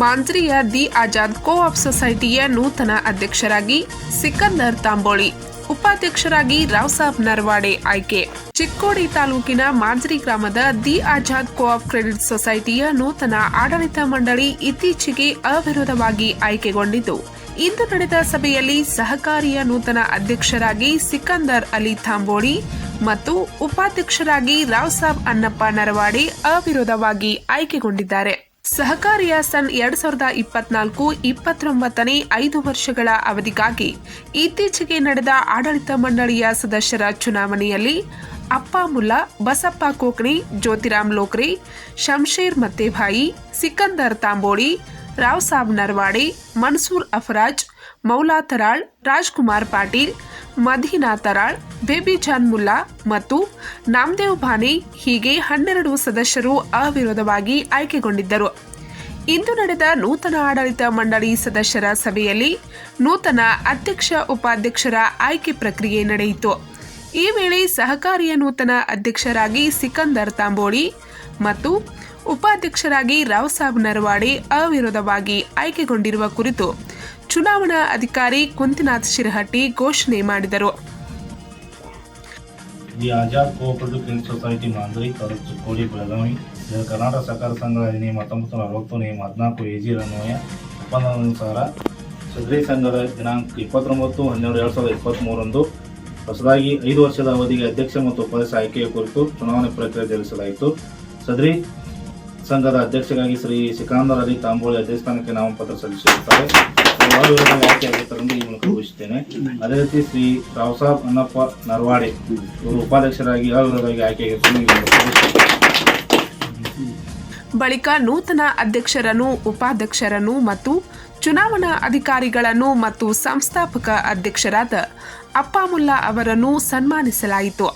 ಮಾಂಜ್ರಿಯ the Azad co op ಸೊಸೈಟಿಯ ನೂತನ ಅಧ್ಯಕ್ಷರಾಗಿ ಸಿಕಂದರ್ ತಾಂಬೋಳಿ, ಉಪಾಧ್ಯಕ್ಷರಾಗಿ ರಾವ್ ಸಾಬ್ ನರ್ವಾಡೆ ಆಯ್ಕೆ. ಚಿಕ್ಕೋಡಿ ತಾಲೂಕಿನ ಮಾಂಜ್ರಿ ಗ್ರಾಮದ the Azad co op credit ಸೊಸೈಟಿಯ ನೂತನ ಆಡಳಿತ ಮಂಡಳಿ ಇತ್ತೀಚೆಗೆ ಅವಿರೋಧವಾಗಿ ಆಯ್ಕೆಗೊಂಡಿದ್ದು, ಇಂದು ನಡೆದ ಸಭೆಯಲ್ಲಿ ಸಹಕಾರಿಯ ನೂತನ ಅಧ್ಯಕ್ಷರಾಗಿ ಸಿಕಂದರ್ ಅಲಿ ಥಾಂಬೋಳಿ ಮತ್ತು ಉಪಾಧ್ಯಕ್ಷರಾಗಿ ರಾವ್ ಸಾಬ್ ಅನ್ನಪ್ಪ ನರವಾಡೆ ಅವಿರೋಧವಾಗಿ ಆಯ್ಕೆಗೊಂಡಿದ್ದಾರೆ. ಸಹಕಾರಿಯ ಸನ್ ಎರಡ್ ಸಾವಿರದ ಇಪ್ಪತ್ನಾಲ್ಕು ಇಪ್ಪತ್ತೊಂಬತ್ತನೇ ಐದು ವರ್ಷಗಳ ಅವಧಿಗಾಗಿ ಇತ್ತೀಚೆಗೆ ನಡೆದ ಆಡಳಿತ ಮಂಡಳಿಯ ಸದಸ್ಯರ ಚುನಾವಣೆಯಲ್ಲಿ ಅಪ್ಪ ಮುಲ್ಲಾ, ಬಸಪ್ಪ ಕೋಕಣಿ ಜ್ಯೋತಿರಾಮ್ ಲೋಕ್ರೆ, ಶಂಶೇರ್ ಮತ್ತೇಭಾಯಿ ಸಿಕಂದರ್ ತಾಂಬೋಳಿ ರಾವ್ ಸಾಬ್ ನರ್ವಾಡೆ, ಮನ್ಸೂರ್ ಅಫರಾಜ್, ಮೌಲಾ ತರಾಳ್, ರಾಜ್ಕುಮಾರ್ ಪಾಟೀಲ್ ಮದೀನಾ ತರಾಳ್ ಬೇಬಿ ಜಾನ್ ಮುಲ್ಲಾ ಮತ್ತು ನಾಮದೇವ್ ಭಾನಿ ಹೀಗೆ ಹನ್ನೆರಡು ಸದಸ್ಯರು ಅವಿರೋಧವಾಗಿ ಆಯ್ಕೆಗೊಂಡಿದ್ದರು. ಇಂದು ನಡೆದ ನೂತನ ಆಡಳಿತ ಮಂಡಳಿ ಸದಸ್ಯರ ಸಭೆಯಲ್ಲಿ ನೂತನ ಅಧ್ಯಕ್ಷ ಉಪಾಧ್ಯಕ್ಷರ ಆಯ್ಕೆ ಪ್ರಕ್ರಿಯೆ ನಡೆಯಿತು. ಈ ವೇಳೆ ಸಹಕಾರಿಯ ನೂತನ ಅಧ್ಯಕ್ಷರಾಗಿ ಸಿಕಂದರ್ ತಾಂಬೋಳಿ ಮತ್ತು ಉಪಾಧ್ಯಕ್ಷರಾಗಿ ರಾವ್ ಸಾಬ್ ನರವಾಡಿ ಅವಿರೋಧವಾಗಿ ಆಯ್ಕೆಗೊಂಡಿರುವ ಕುರಿತು ಚುನಾವಣಾ ಅಧಿಕಾರಿ ಕುಂತಿನಾಥ್ ಶಿರಹಟ್ಟಿ ಘೋಷಣೆ ಮಾಡಿದರು. The Azad cooperative credit society Mandri taluk Karnataka ಸಹಕಾರ ಸಂಘ ಅಧಿನಿಯಮ ಹತ್ತೊಂಬತ್ತು ನೂರ ಅರವತ್ತು ನಿಯಮ ಹದಿನಾಲ್ಕು ಎ ಜಿ ಅನ್ವಯ ಒಪ್ಪಂದಾನುಸಾರ ಸದರಿ ಸಂಘದ ದಿನಾಂಕ ಇಪ್ಪತ್ತೊಂಬತ್ತು ಹನ್ನೆರಡು ಎರಡು ಸಾವಿರದ ಇಪ್ಪತ್ತ್ಮೂರಂದು ಹೊಸದಾಗಿ ಐದು ವರ್ಷದ ಅವಧಿಗೆ ಅಧ್ಯಕ್ಷ ಮತ್ತು ಉಪಾಧ್ಯಕ್ಷ ಆಯ್ಕೆಯ ಕುರಿತು ಚುನಾವಣೆ ಪ್ರಕ್ರಿಯೆ ಜರುಗಿಸಲಾಯಿತು. ಸದರಿ ಸಂಘದ ಅಧ್ಯಕ್ಷರಾಗಿ ಶ್ರೀ ಸಿಕಂದರ್ ಅಲಿ ತಾಂಬೋಳಿ ಅಧ್ಯಕ್ಷಸ್ಥಾನಕ್ಕೆ ನಾಮಪತ್ರ ಸಲ್ಲಿಸಿರುತ್ತಾರೆ ಆಯ್ಕೆ ಆಯ್ಕೆಯಾಗಿರುತ್ತಾರೆಂದು ಈ ಮೂಲಕ ಘೋಷಿಸುತ್ತೇನೆ ಅದೇ ರೀತಿ ಶ್ರೀ ರಾವ್ ಸಾಬ್ ಅನ್ನಪ್ಪ ನರ್ವಾಡೆ ಇವರು ಉಪಾಧ್ಯಕ್ಷರಾಗಿ ಅವಿರೋಧವಾಗಿ ಆಯ್ಕೆಯಾಗಿರ್ತಾರೆ ಬಳಿಕ ನೂತನ ಅಧ್ಯಕ್ಷರನ್ನು, ಉಪಾಧ್ಯಕ್ಷರನ್ನು ಮತ್ತು ಚುನಾವಣಾ ಅಧಿಕಾರಿಗಳನ್ನು ಮತ್ತು ಸಂಸ್ಥಾಪಕ ಅಧ್ಯಕ್ಷರಾದ ಅಪ್ಪಾಮುಲ್ಲಾ ಅವರನ್ನು ಸನ್ಮಾನಿಸಲಾಯಿತು.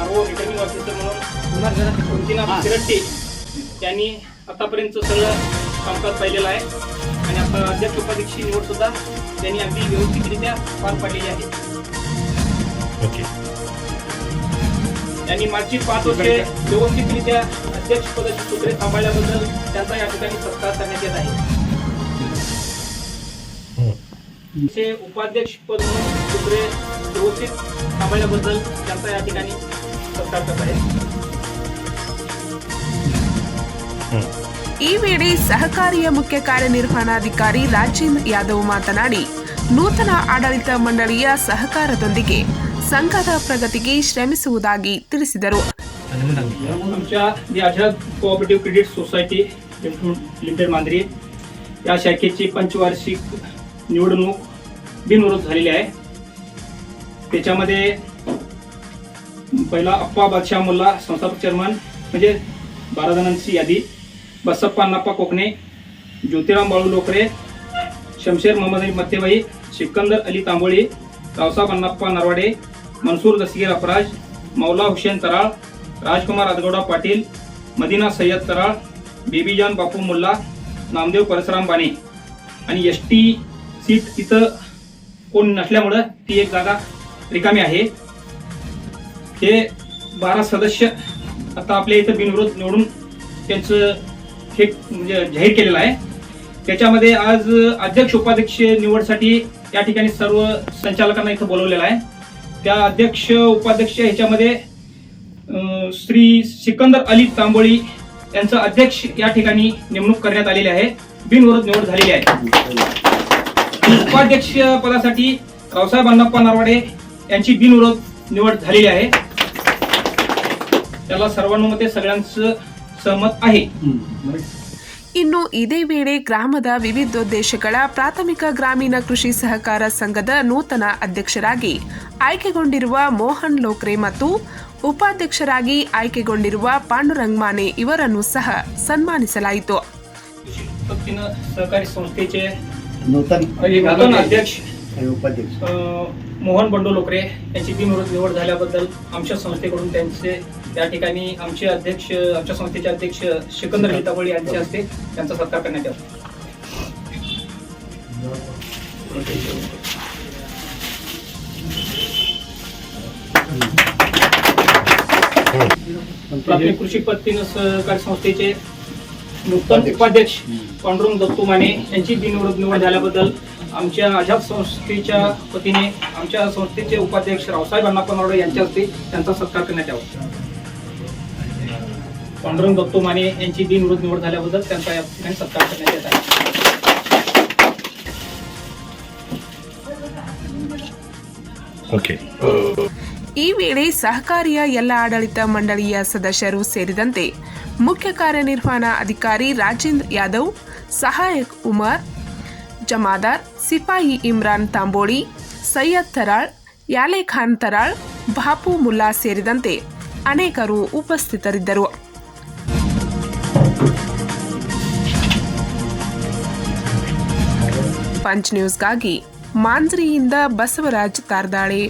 आरओ रिटर्निंग ऑफिसर म्हणून कुंतीनाथ शिरट्टी आतापर्यंत सगळं कामकाज पाहिलेलं आहे. आणि आता अध्यक्ष उपाध्यक्ष निवड सुद्धा त्यांनी अगदी व्यवस्थितरित्या पार पाडलेली आहे. त्यांनी मागची पाच वर्षे व्यवस्थितरित्या अध्यक्ष पदाची सूत्रे सांभाळल्याबद्दल त्यांचा या ठिकाणी सत्कार करण्यात येत आहे ते उपाध्यक्ष पद म्हणून सूत्रे व्यवस्थित सांभाळल्याबद्दल त्यांचा या ठिकाणी सत्कार करत आहे ಈ ವೇಳೆ ಸಹಕಾರಿಯ ಮುಖ್ಯ ಕಾರ್ಯನಿರ್ವಹಣಾಧಿಕಾರಿ ರಾಜೇಂದ್ರ ಯಾದವ್ ಮಾತನಾಡಿ ನೂತನ ಆಡಳಿತ ಮಂಡಳಿಯ ಸಹಕಾರದೊಂದಿಗೆ ಸಂಘದ ಪ್ರಗತಿಗೆ ಶ್ರಮಿಸುವುದಾಗಿ ತಿಳಿಸಿದರು आमच्या the Azad cooperative credit society limited Manjari या शाखेची पंचवार्षिक निवडणूक बिनविरोध झालेली आहे त्याच्यामध्ये पहिला अप्पा बादशाह मुल्ला संस्थापक चेअरमन म्हणजे बारा जणांची यादी बसप्पा अण्णाप्पा कोकणे ज्योतिराम बाळू लोकरे शमशेर मोहम्मद अली मत्तेबाई सिकंदर अली तांबोळी रावसाहेब अण्णाप्पा नरवाडे मनसूर दसगीर अपराज मौला हुसेन तराळ राजकुमार अदगौडा पाटील मदिना सय्यद तराळ बेबीजान बापू मुल्ला नामदेव परशुराम बाणे आणि एस टी सीट तिथं कोण नसल्यामुळं ती एक जागा रिकामी आहे. हे बारा सदस्य आता आपल्या इथं बिनविरोध निवडून त्यांचं हे म्हणजे जाहीर केलेलं आहे. त्याच्यामध्ये आज अध्यक्ष उपाध्यक्ष निवडसाठी या ठिकाणी सर्व संचालकांना इथं बोलवलेलं आहे. त्या अध्यक्ष उपाध्यक्ष ह्याच्यामध्ये श्री सिकंदर अली तांबोळी यांचं अध्यक्ष या ठिकाणी नेमणूक करण्यात आलेली आहे. बिनविरोध निवड झालेली आहे. उपाध्यक्ष पदासाठी रावसाहेब अण्णाप्पा नरवाडे यांची बिनविरोध निवड झालेली आहे. त्याला सर्वांमध्ये सगळ्यांचं सहमत आहे. ಇನ್ನು ಇದೇ ವೇಳೆ ಗ್ರಾಮದ ವಿವಿಧೋದ್ದೇಶಗಳ ಪ್ರಾಥಮಿಕ ಗ್ರಾಮೀಣ ಕೃಷಿ ಸಹಕಾರ ಸಂಘದ ನೂತನ ಅಧ್ಯಕ್ಷರಾಗಿ ಆಯ್ಕೆಗೊಂಡಿರುವ ಮೋಹನ್ ಲೋಕ್ರೆ ಮತ್ತು ಉಪಾಧ್ಯಕ್ಷರಾಗಿ ಆಯ್ಕೆಗೊಂಡಿರುವ ಪಾಂಡುರಂಗ್ ಮಾನೆ ಇವರನ್ನು ಸಹ ಸನ್ಮಾನಿಸಲಾಯಿತು कृषी पद्धतीनं सहकारी संस्थेचे नूतन नूतन अध्यक्ष आणि उपाध्यक्ष अं, मोहन बंडू लोकरे यांची बिनविरोध निवड झाल्याबद्दल आमच्या संस्थेकडून त्यांचे या ठिकाणी आमचे अध्यक्ष आमच्या संस्थेचे अध्यक्ष सिकंदर तांबोळी यांचे हस्ते त्यांचा सत्कार करण्यात यावा. प्राथमिक कृषी पत्ती सहकारी संस्थेचे नूतन उपाध्यक्ष पांडुरंग दत्तू माने यांची बिनविरोध निवड झाल्याबद्दल आमच्या आझाद संस्थेच्या वतीने आमच्या संस्थेचे उपाध्यक्ष रावसाहेब अण्णा पनवडे यांच्या हस्ते त्यांचा सत्कार करण्यात यावा. पांडुरंग दत्तू माने यांची बिनविरोध निवड झाल्याबद्दल त्यांचा या ठिकाणी सत्कार करण्यात येत आहे ಓಕೆ ಈ ವೇಳೆ ಸಹಕಾರಿಯ ಎಲ್ಲ ಆಡಳಿತ ಮಂಡಳಿಯ ಸದಸ್ಯರು ಸೇರಿದಂತೆ ಮುಖ್ಯ ಕಾರ್ಯನಿರ್ವಹಣಾ ಅಧಿಕಾರಿ ರಾಜೇಂದ್ರ ಯಾದವ್ ಸಹಾಯಕ್ ಉಮರ್ ಜಮಾದಾರ್ ಸಿಪಾಯಿ ಇಮ್ರಾನ್ ತಾಂಬೋಳಿ ಸೈಯದ್ ತರಾಳ್ ಯಾಲೆ ಖಾನ್ ತರಾಳ್ ಬಾಪು ಮುಲ್ಲಾ ಸೇರಿದಂತೆ ಅನೇಕರು ಉಪಸ್ಥಿತರಿದ್ದರು ಪಂಚ್ ನ್ಯೂಸ್ಗಾಗಿ ಮಾಂಜ್ರಿಯಿಂದ ಬಸವರಾಜ್ ತಾರ್ದಾಳೆ.